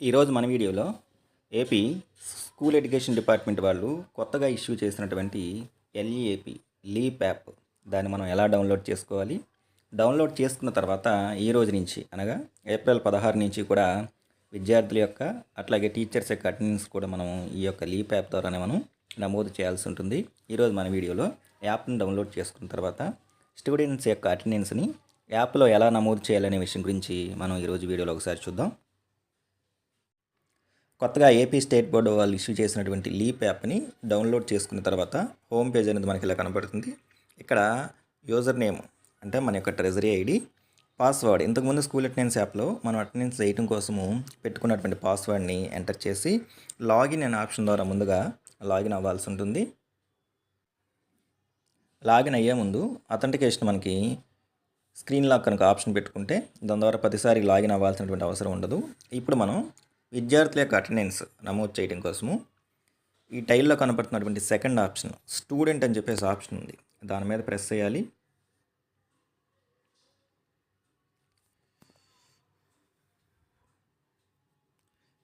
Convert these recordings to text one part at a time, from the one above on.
ఈరోజు మన వీడియోలో ఏపీ స్కూల్ ఎడ్యుకేషన్ డిపార్ట్మెంట్ వాళ్ళు కొత్తగా ఇష్యూ చేసినటువంటి ఎల్ఈఏపి లీప్ యాప్ దాన్ని మనం ఎలా డౌన్లోడ్ చేసుకోవాలి? డౌన్లోడ్ చేసుకున్న తర్వాత ఈ రోజు నుంచి అనగా ఏప్రిల్ పదహారు నుంచి కూడా విద్యార్థుల యొక్క అట్లాగే టీచర్స్ యొక్క అటెండెన్స్ కూడా మనం ఈ యొక్క లీప్ యాప్ ద్వారానే మనం నమోదు చేయాల్సి ఉంటుంది. ఈరోజు మన వీడియోలో యాప్ని డౌన్లోడ్ చేసుకున్న తర్వాత స్టూడెంట్స్ యొక్క అటెండెన్స్ని యాప్లో ఎలా నమోదు చేయాలనే విషయం గురించి మనం ఈరోజు వీడియోలో ఒకసారి చూద్దాం. కొత్తగా ఏపీ స్టేట్ బోర్డు వాళ్ళు ఇష్యూ చేసినటువంటి లీప్ యాప్ని డౌన్లోడ్ చేసుకున్న తర్వాత హోమ్ పేజ్ అనేది మనకి ఇలా కనపడుతుంది ఇక్కడ యూజర్ నేమ్ అంటే మన యొక్క ట్రెజరీ ఐడి పాస్వర్డ్ ఇంతకుముందు స్కూల్ అటెండెన్స్ యాప్లో మనం అటెండెన్స్ చేయడం కోసము పెట్టుకున్నటువంటి పాస్వర్డ్ని ఎంటర్ చేసి లాగిన్ అనే ఆప్షన్ ద్వారా ముందుగా లాగిన్ అవ్వాల్సి ఉంటుంది. లాగిన్ అయ్యే ముందు అథెంటికేషన్ మనకి స్క్రీన్ లాక్ కనుక ఆప్షన్ పెట్టుకుంటే దాని ద్వారా ప్రతిసారి లాగిన్ అవ్వాల్సినటువంటి అవసరం ఉండదు. ఇప్పుడు మనం విద్యార్థుల యొక్క అటెండెన్స్ నమోదు చేయడం కోసము ఈ టైల్లో కనపడుతున్నటువంటి సెకండ్ ఆప్షన్ స్టూడెంట్ అని చెప్పేసి ఆప్షన్ ఉంది. దాని మీద ప్రెస్ చేయాలి.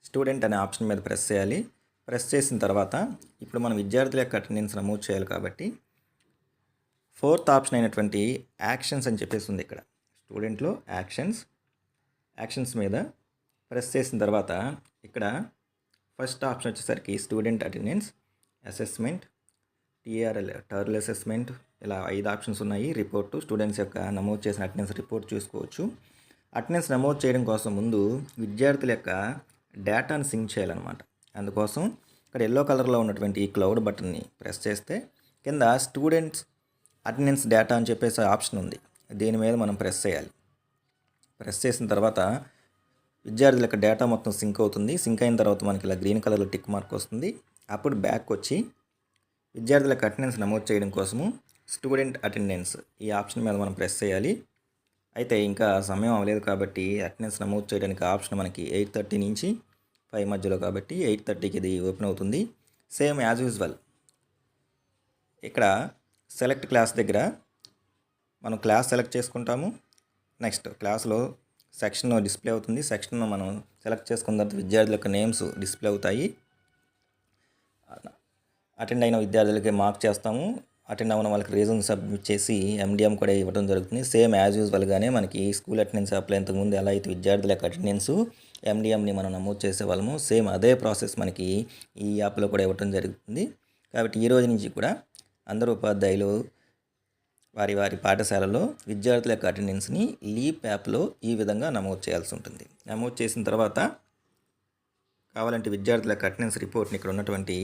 స్టూడెంట్ అనే ఆప్షన్ మీద ప్రెస్ చేయాలి. ప్రెస్ చేసిన తర్వాత ఇప్పుడు మనం విద్యార్థుల యొక్క అటెండెన్స్ నమోదు చేయాలి కాబట్టి ఫోర్త్ ఆప్షన్ అయినటువంటి యాక్షన్స్ అని చెప్పేసి ఉంది ఇక్కడ. స్టూడెంట్లో యాక్షన్స్ యాక్షన్స్ మీద ప్రెస్ చేసిన తర్వాత ఇక్కడ ఫస్ట్ ఆప్షన్ వచ్చేసరికి స్టూడెంట్ అటెండెన్స్ అసెస్మెంట్ టీఆర్ఎల్ టర్ల్ అసెస్మెంట్. ఇలా ఐదు ఆప్షన్స్ ఉన్నాయి. రిపోర్టు స్టూడెంట్స్ యొక్క నమోదు చేసిన అటెండెన్స్ రిపోర్ట్ చూసుకోవచ్చు. అటెండెన్స్ నమోదు చేయడం కోసం ముందు విద్యార్థుల యొక్క డేటాను సింక్ చేయాలన్నమాట. అందుకోసం ఇక్కడ ఎల్లో కలర్లో ఉన్నటువంటి ఈ క్లౌడ్ బటన్ని ప్రెస్ చేస్తే కింద స్టూడెంట్స్ అటెండెన్స్ డేటా అని చెప్పేసి ఆప్షన్ ఉంది. దీని మీద మనం ప్రెస్ చేయాలి. ప్రెస్ చేసిన తర్వాత విద్యార్థుల యొక్క డేటా మొత్తం సింక్ అవుతుంది. సింక్ అయిన తర్వాత మనకి ఇలా గ్రీన్ కలర్లో టిక్ మార్క్ వస్తుంది. అప్పుడు బ్యాక్ వచ్చి విద్యార్థులకు అటెండెన్స్ నమోదు చేయడం కోసము స్టూడెంట్ అటెండెన్స్ ఈ ఆప్షన్ మీద మనం ప్రెస్ చేయాలి. అయితే ఇంకా సమయం అవ్వలేదు కాబట్టి అటెండెన్స్ నమోదు చేయడానికి ఆప్షన్ మనకి ఎయిట్ థర్టీ నుంచి ఫైవ్ మధ్యలో కాబట్టి ఎయిట్ థర్టీకి ఇది ఓపెన్ అవుతుంది. Same as usual. ఇక్కడ సెలెక్ట్ క్లాస్ దగ్గర మనం క్లాస్ సెలెక్ట్ చేసుకుంటాము. నెక్స్ట్ క్లాస్లో సెక్షన్ డిస్ప్లే అవుతుంది. సెక్షన్ మనం సెలెక్ట్ చేసుకున్న తర్వాత విద్యార్థుల యొక్క నేమ్స్ డిస్ప్లే అవుతాయి. అటెండ్ అయిన విద్యార్థులకి మార్క్ చేస్తాము. అటెండ్ అవ్వడం వాళ్ళకి రీజన్ సబ్మిట్ చేసి ఎండిఎం కూడా ఇవ్వడం జరుగుతుంది. సేమ్ యాజ్ యూజువల్గానే మనకి స్కూల్ అటెండెన్స్ యాప్లో ఇంతకుముందు ఎలా అయితే విద్యార్థుల యొక్క అటెండెన్స్ ఎండిఎంని మనం నమోదు చేసేవాళ్ళము సేమ్ అదే ప్రాసెస్ మనకి ఈ యాప్లో కూడా ఇవ్వడం జరుగుతుంది. కాబట్టి ఈ రోజు నుంచి కూడా అందరూ ఉపాధ్యాయులు వారి వారి పాఠశాలలో విద్యార్థుల యొక్క అటెండెన్స్ని లీప్ యాప్లో ఈ విధంగా నమోదు చేయాల్సి ఉంటుంది. నమోదు చేసిన తర్వాత కావాలంటే విద్యార్థుల యొక్క అటెండెన్స్ రిపోర్ట్ని ఇక్కడ ఉన్నటువంటి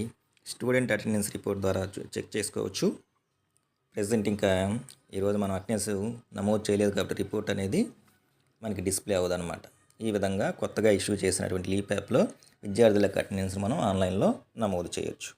స్టూడెంట్ అటెండెన్స్ రిపోర్ట్ ద్వారా చెక్ చేసుకోవచ్చు. ప్రజెంట్ ఇంకా ఈరోజు మనం అటెండెన్స్ నమోదు చేయలేదు కాబట్టి రిపోర్ట్ అనేది మనకి డిస్ప్లే అవ్వదన్నమాట. ఈ విధంగా కొత్తగా ఇష్యూ చేసినటువంటి లీప్ యాప్లో విద్యార్థుల యొక్క అటెండెన్స్ మనం ఆన్లైన్లో నమోదు చేయొచ్చు.